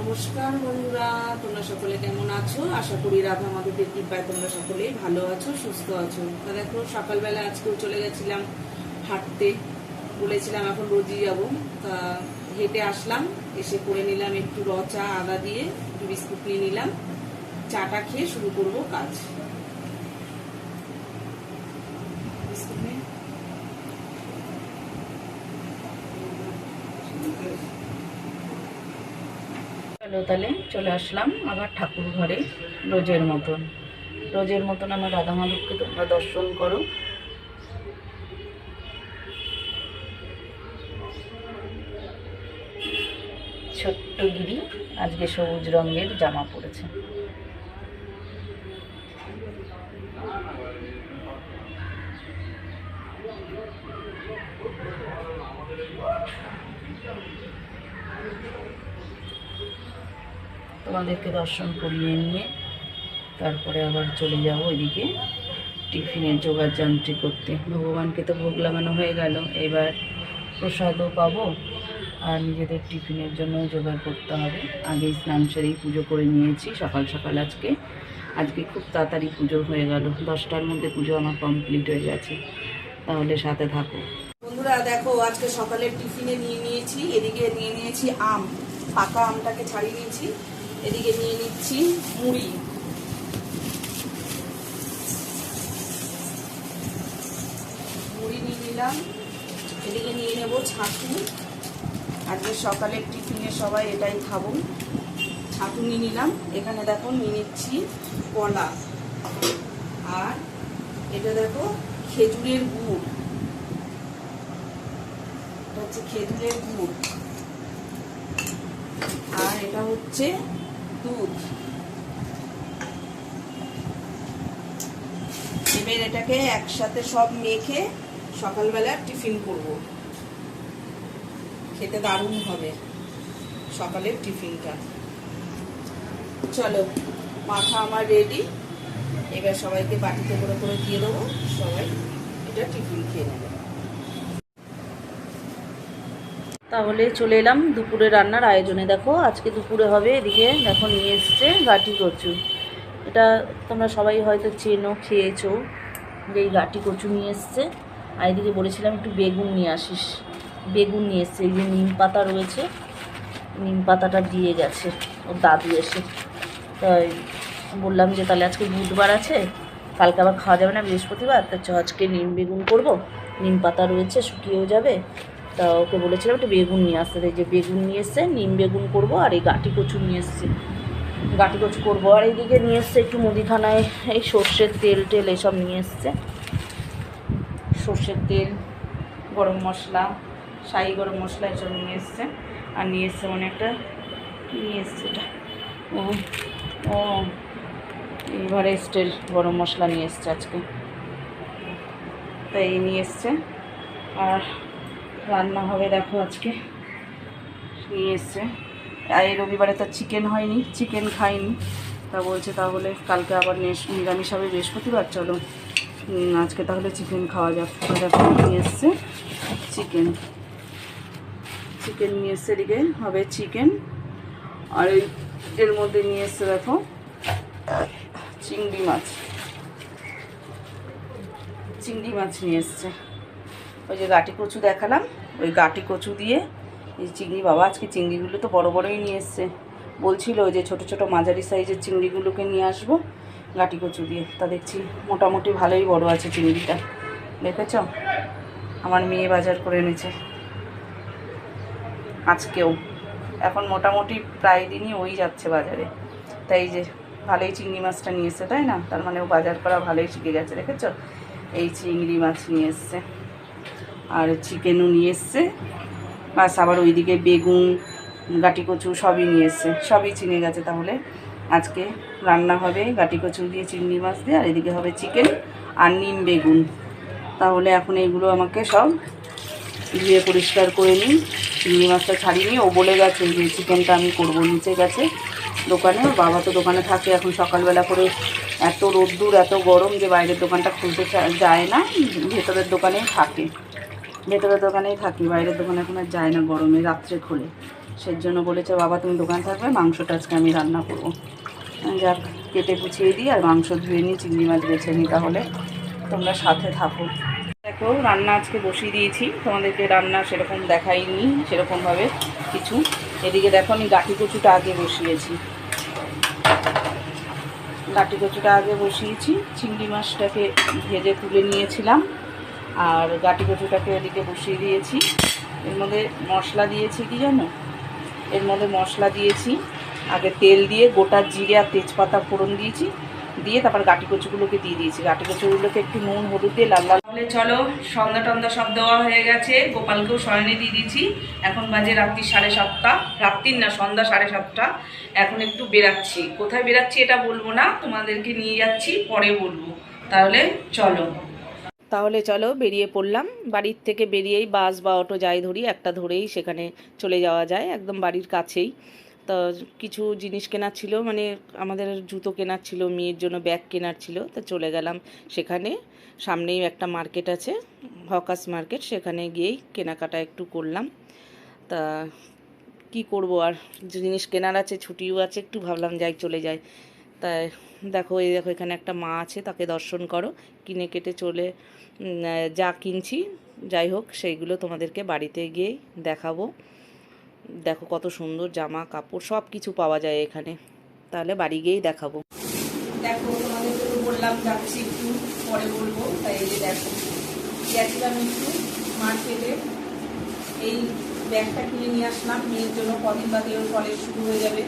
নমস্কার বন্ধুরা, তোমরা সকলে কেমন আছো? আশা করি রাধা মাধবের কৃপায় তোমরা সকলেই ভালো আছো, সুস্থ আছো। তা দেখো, সকালবেলা আজকেও চলে গেছিলাম হাঁটতে। বলেছিলাম এখন রোজই যাব। তা হেঁটে আসলাম, এসে করে নিলাম একটু র চা, আদা দিয়ে একটু বিস্কুট নিয়ে নিলাম। চাটা খেয়ে শুরু করব কাজ। বিস্কুট নে। তাহলে চলে আসলাম আবার ঠাকুর ঘরে রোজের মতন। রোজের মতন আমার রাধা মাধবকে তোমরা দর্শন করো। ছোট্ট গিরি আজকে সবুজ রঙের জামা পরেছে। তোমাদেরকে দর্শন করিয়ে নিয়ে তারপরে আবার চলে যাব ওইদিকে টিফিনের জোগাড় যান্ত্রী করতে। ভগবানকে তো ভোগ লাগানো হয়ে গেল। এবার প্রসাদও পাবো আর নিজেদের টিফিনের জন্য জোগাড় করতে হবে। আগেই স্নান সেরেই পুজো করে নিয়েছি। সকাল সকাল আজকে আজকে খুব তাড়াতাড়ি পুজো হয়ে গেল। দশটার মধ্যে পুজো আমার কমপ্লিট হয়ে গেছে। তাহলে সাথে থাকো। বন্ধুরা, দেখো, আজকে সকালের টিফিনে নিয়ে নিয়েছি, এদিকে নিয়ে নিয়েছি আম। পাকা আমটাকে ছাড়িয়ে নিয়েছি। এদিকে নিয়ে নিচ্ছি মুড়ি। মুড়ি নিয়ে নিলাম। এদিকে নিয়ে নেব ছাতু। আজকে সকালের টিফিনে সবাই এটাই খাব। ছাতু নিয়ে নিলাম। এখানে দেখো নিয়ে নিচ্ছি কলা। আর এটা দেখো খেজুরের গুড়। এটা হচ্ছে খেজুরের গুড়। আর এটা হচ্ছে দুধ। এবার এটাকে একসাথে সব মেখে সকালবেলা টিফিন করব। খেতে দারুণ হবে সকালের টিফিনটা। চলো, মাথা আমার রেডি এবার সবাইকে বাটিতে করে করে দিয়ে দেবো। সবাই এটা টিফিন খেয়ে নেবে। তাহলে চলে এলাম দুপুরে রান্নার আয়োজনে। দেখো, আজকে দুপুরে হবে এদিকে দেখো নিয়ে এসছে গাটি কচু। এটা তোমরা সবাই হয়তো চেনো, খেয়েছো। যে এই গাটি কচু নিয়ে এসছে। আর এদিকে বলেছিলাম একটু বেগুন নিয়ে আসিস। বেগুন নিয়ে এসছে, এই যে নিম পাতা রয়েছে, নিম পাতাটা দিয়ে গেছে, ওর দাদু এসে। তাই বললাম যে তাহলে আজকে বুধবার আছে, কালকে আবার খাওয়া যাবে না বৃহস্পতিবার, তা আজকে নিম বেগুন করব, নিম পাতা রয়েছে, শুকিয়েও যাবে। তা ওকে বলেছিলাম একটু বেগুন নিয়ে আসতে। যে বেগুন নিয়ে এসছে, নিম বেগুন করব আর এই গাটি কচু নিয়ে এসছে। গাটি কচু করব। আর এইদিকে নিয়ে এসছে একটু মুদিখানায় এই সর্ষের তেল টেল এসব নিয়ে এসছে। সর্ষের তেল, গরম মশলা, শাহি গরম মশলা এসব নিয়ে এসছে। আর নিয়ে এসছে মানে একটা নিয়ে এসছে এটা? ও ও, এভারেস্টের গরম মশলা নিয়ে এসছে আজকে। তাই নিয়ে এসছে। আর রান্না হবে, দেখো আজকে। নিয়ে এসছে। আর এই রবিবারে তো চিকেন হয়নি চিকেন খাইনি। তা বলছে তাহলে কালকে আবার নিরামিষ হবে বৃহস্পতিবার, চলো। আজকে তাহলে চিকেন খাওয়া যাক। দেখো, নিয়ে এসছে চিকেন চিকেন নিয়ে এসছে এদিকে, হবে চিকেন আর এর মধ্যে নিয়ে এসছে দেখো, চিংড়ি মাছ। চিংড়ি মাছ নিয়ে এসছে। ওই যে গাটি কচু দেখালাম, ওই গাটি কচু দিয়ে এই চিংড়ি, বাবা আজকে চিংড়িগুলো তো বড় বড়ই নিয়ে এসছে। বলছিল যে ছোট ছোট মাঝারি সাইজের চিংড়িগুলোকে নিয়ে আসব গাটি কচু দিয়ে। তা দেখছি মোটামুটি ভালোই বড় আছে চিংড়িটা। দেখেছ? আমার মেয়ে বাজার করে এনেছে। আজকেও। এখন মোটামুটি প্রায় দিনই ওই যাচ্ছে বাজারে। তাই যে ভালোই চিংড়ি মাছটা নিয়ে এসছে, তাই না? তার মানে ও বাজার করা ভালোই শিখে গেছে, দেখেছ? এই চিংড়ি মাছ নিয়ে এসছে। আর চিকেনও নিয়ে এসছে। বাস আবার ওইদিকে বেগুন গাটি কচু সবই নিয়ে এসছে। সবই চিনে গেছে তাহলে। আজকে রান্না হবে গাটি কচু দিয়ে, চিংড়ি মাছ দিয়ে, আর এদিকে হবে চিকেন আর নিম বেগুন। তাহলে এখন এইগুলো আমাকে সব ধুয়ে পরিষ্কার করে নিই। চিংড়ি মাছটা ছাড়িয়ে নিই ও বলে গেছে যে চিকেনটা আমি করব। নিচে গেছে দোকানে বাবা তো দোকানে থাকে। এখন সকালবেলা করে এত রোদ্দুর, এত গরম যে বাইরের দোকানটা খুলতে যায় না। ভেতরের দোকানেই থাকে। ভেতরের দোকানেই থাকি, বাইরের দোকানে এখন আর যায় না গরমে, রাত্রে খোলে। সেই জন্য বলেছে, বাবা, তুমি দোকান থাকবে, মাংসটা আজকে আমি রান্না করব। যাক, কেটে গুছিয়ে দিই আর মাংস ধুয়ে নিই, চিংড়ি মাছ বেছে নিই তাহলে। তোমরা সাথে থাকো। দেখো, রান্না আজকে বসিয়ে দিয়েছি। তোমাদেরকে রান্না সেরকম দেখাইনি, সেরকমভাবে কিছু। এদিকে দেখো, আমি গাঠি কচুটা আগে বসিয়েছি। গাঠি কচুটা আগে বসিয়েছি। চিংড়ি মাছটাকে ভেজে তুলে নিয়েছিলাম। আর গাঠি কচুটাকে এদিকে বসিয়ে দিয়েছি। এর মধ্যে মশলা দিয়েছি কি জানো? এর মধ্যে মশলা দিয়েছি। আগে তেল দিয়ে গোটা জিরে আর তেজপাতা ফোড়ন দিয়েছি। দিয়ে তারপর গাটি কচুগুলোকে দিয়ে দিয়েছি। গাটি কচুগুলোকে একটু নুন, হলুদ দিয়ে লাল লাল তাহলে চলো, সন্ধ্যা টন্দা সব দেওয়া হয়ে গেছে। গোপালকেও শয়নে দিয়ে দিয়েছি। এখন বাজে রাত্রি সাড়ে সাতটা। রাত্রির না, সন্ধ্যা সাড়ে সাতটা। এখন একটু বেরাচ্ছি। কোথায় বেরাচ্ছি এটা বলব না, তোমাদেরকে নিয়ে যাচ্ছি, পরে বলব। তাহলে চলো। তাহলে চলো বেরিয়ে পড়লাম। বাড়ির থেকে বেরিয়েই বাস বা অটো যাই ধরি, একটা ধরেই সেখানে চলে যাওয়া যায়, একদম বাড়ির কাছেই। তো কিছু জিনিস কেনার ছিল মানে আমাদের জুতো কেনার ছিল, মেয়ের জন্য ব্যাগ কেনার ছিল, তো চলে গেলাম সেখানে। সামনেই একটা মার্কেট আছে হকাস মার্কেট, সেখানে গিয়েই কেনাকাটা একটু করলাম। তা কি করব আর? জিনিস কেনার আছে, ছুটিও আছে, একটু ভাবলাম যাই চলে যাই। তাই দেখো, এই দেখো, এখানে একটা মা আছে, তাকে দর্শন করো। কিনে কেটে চলে যা কিনছি, যাই হোক, সেইগুলো তোমাদেরকে বাড়িতে গিয়েই দেখাবো। দেখো কত সুন্দর জামা, কাপড়, সব কিছু পাওয়া যায় এখানে। তাহলে বাড়ি গিয়েই দেখাবো। দেখো তোমাদেরকে তো বললাম, যাচ্ছি একটু, পরে বলব। তাই এই যে দেখো, গেছিলাম একটু মার্কেটে। এই ব্যাগটা কিনে নিয়ে আসলাম, মেয়ের জন্য। কদিন বাদে ওর কলেজ শুরু হয়ে যাবে।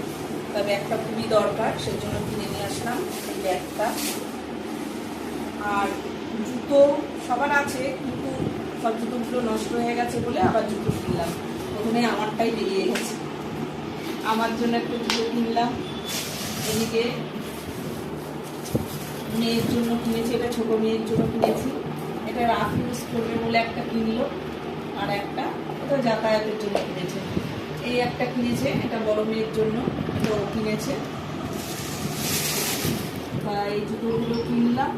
তা ব্যাগটা খুবই দরকার সেই জন্য কিনে নিয়ে আসলাম এই ব্যাগটা। আর জুতো সবার আছে, কিন্তু সব জুতোগুলো নষ্ট হয়ে গেছে বলে আবার জুতো কিনলাম। প্রথমে আমারটাই বেরিয়ে গেছে। আমার জন্য একটা জুতো কিনলাম। এদিকে মেয়ের জন্য কিনেছি, এটা ছোট মেয়ের জন্য কিনেছি। এটা রাফ ইউজ করবে বলে একটা কিনলো, আর একটা এটা যাতায়াতের জন্য কিনেছে। এই একটা কিনেছে, এটা বড় মেয়ের জন্য ও কিনেছে। তা এই জুতোগুলো কিনলাম।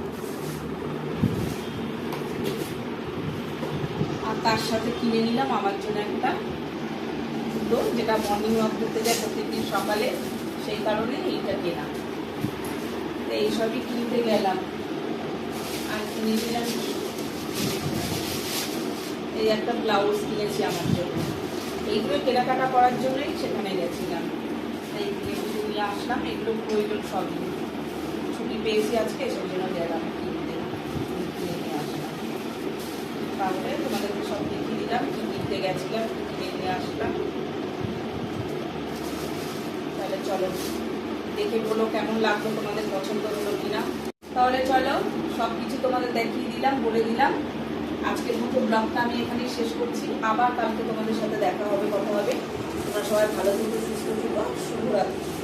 আর তার সাথে কিনে নিলাম আমার জন্য একটা জুতো, যেটা মর্নিং ওয়াক করতে যায় প্রত্যেকদিন সকালে, সেই কারণে এইটা কেনা। তো এইসবই কিনতে গেলাম। আর কিনে নিলাম এই একটা ব্লাউজ কিনেছি আমার জন্য। এইগুলো কেনাকাটা করার জন্যই সেখানে গেছিলাম। এই এগুলো নিয়ে আসলাম, এগুলো প্রয়োজন সবই ছুটি পেয়েছি আজকে, সেই জন্য গেলাম কিনতে কিনে নিয়ে আসলাম। তাহলে তোমাদেরকে সব দেখিয়ে দিলাম কি কিনতে গেছিলাম, কিনে নিয়ে আসলাম। তাহলে চলো, দেখে বলো কেমন লাগল, তোমাদের পছন্দ হলো কিনা। তাহলে চলো সব কিছু তোমাদের দেখিয়ে দিলাম, বলে দিলাম। আজকের মতো ব্লগটা আমি এখানেই শেষ করছি। আবার কালকে তোমাদের সাথে দেখা হবে, কথা হবে। তোমরা সবাই ভালো থেকে, সুস্থ থেকো। শুভরাত্রি।